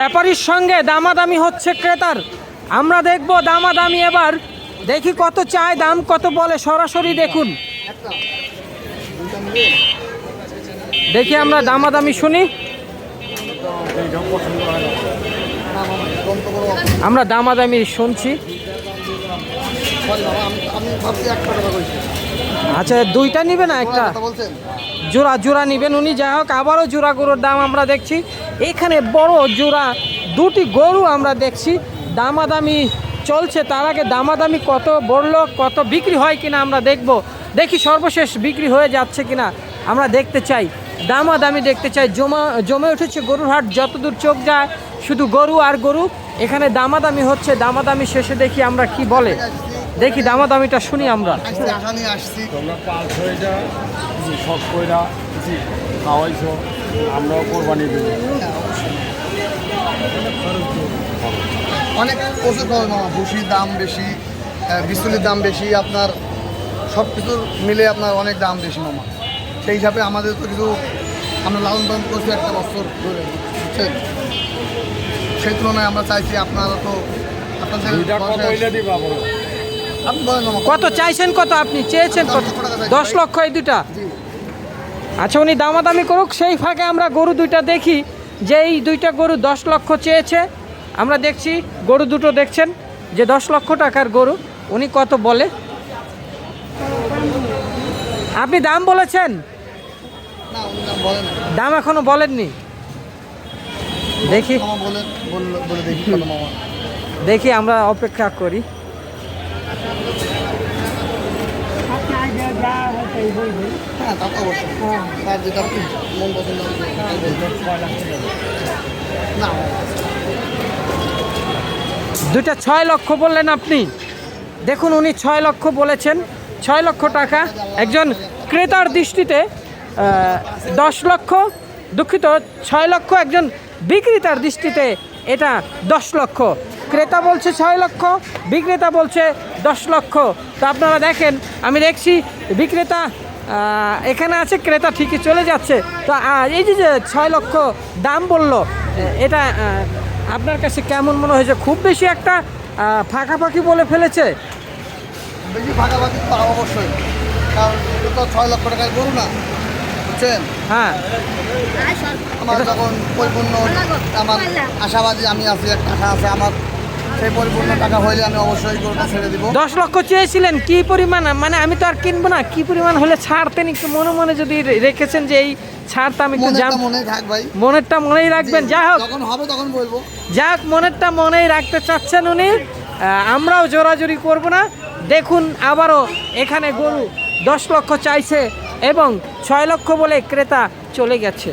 ব্যাপারীর সঙ্গে দামাদামি হচ্ছে ক্রেতার। আমরা দেখব দামাদামি এবার। দেখি কত চায়, দাম কত বলে, সরাসরি দেখুন। দেখি আমরা দামাদামি শুনি। আমরা দামাদামি শুনছি। আচ্ছা দুইটা নিবে না একটা? কথা জোড়া জোড়া নেবেন উনি। যাই হোক আবারও জোড়া গরুর দাম আমরা দেখছি। এখানে বড় জোড়া দুটি গরু আমরা দেখছি। দামাদামি চলছে তার আগে দামাদামি কত বলল কত বিক্রি হয় কিনা আমরা দেখব। দেখি সর্বশেষ বিক্রি হয়ে যাচ্ছে কিনা আমরা দেখতে চাই। দামাদামি দেখতে চাই। জমা জমে উঠেছে গরুর হাট যতদূর চোখ যায় শুধু গরু আর গরু। এখানে দামাদামি হচ্ছে দামাদামি শেষে দেখি আমরা কি বলে। দেখি দামাদামিটা শুনি আমরা। আসছি আশা নিয়ে আসছি। তোমরা পালছ এটা কিছু শখ কইরা কিছু খাওয়াইছ আমরাও কোরবানি দেব। অনেক ওষুধ মামা ভুসির দাম বেশি বিচুলির দাম বেশি আপনার সব কিছুর মিলে আপনার অনেক দাম বেশি মামা। সেই হিসাবে আমাদের তো কিছু আমরা লালন পালন করছি একটা বছর ধরে বুঝছেন? সেই তুলনায় আমরা চাইছি আপনারা তো আপনাদের কত চাইছেন কত আপনি? চেয়েছেন কত? দশ লক্ষ এই দুটা আচ্ছা উনি দামাদামি করুক সেই ফাঁকে আমরা গরু দুইটা দেখি যে এই দুইটা গরু দশ লক্ষ চেয়েছে। আমরা দেখছি গরু দুটো দেখছেন যে দশ লক্ষ টাকার গরু। উনি কত বলে? আপনি দাম বলেছেন? দাম এখনও বলেননি? দেখি। দেখি আমরা অপেক্ষা করি। দুইটা ছয় লক্ষ বললেন আপনি। দেখুন, উনি ছয় লক্ষ বলেছেন। ছয় লক্ষ টাকা। একজন ক্রেতার দৃষ্টিতে দশ লক্ষ, দুঃখিত, ছয় লক্ষ, একজন বিক্রেতার দৃষ্টিতে এটা দশ লক্ষ। ক্রেতা বলছে ছয় লক্ষ বিক্রেতা বলছে দশ লক্ষ। তো আপনারা দেখেন আমি দেখছি বিক্রেতা এখানে আছে ক্রেতা ঠিকই চলে যাচ্ছে। তো এই যে যে ছয় লক্ষ দাম বলল এটা আপনার কাছে কেমন মনে হয়েছে খুব বেশি একটা ফাঁকাফাঁকি বলে ফেলেছে? বেশি তো অবশ্যই কারণ তো ছয় লক্ষ টাকায় গরু না বুঝছেন? হ্যাঁ। আমার যখন পরিপূর্ণ আমার আশাবাদী আমি আছি একটা আশা আছে আমার সেই পরিপূর্ণ টাকা হইলে আমি অবশ্যই গরুটা ছেড়ে দিব। দশ লক্ষ চেয়েছিলেন কি পরিমাণ? মানে আমি তো আর কিনবো না কি পরিমাণ হলে ছাড়তেন একটু মনে মনে যদি রেখেছেন যে এই ছাড়টা আমি একটু জান মনে থাক ভাই। মনেরটা মনেই রাখবেন। যাই হোক। যখন হবে তখন বলব। যাক মনেরটা মনেই রাখতে চাচ্ছেন উনি। আমরাও জোরাজুরি করব না। দেখুন আবারও এখানে গরু দশ লক্ষ চাইছে এবং ছয় লক্ষ বলে ক্রেতা চলে গেছে।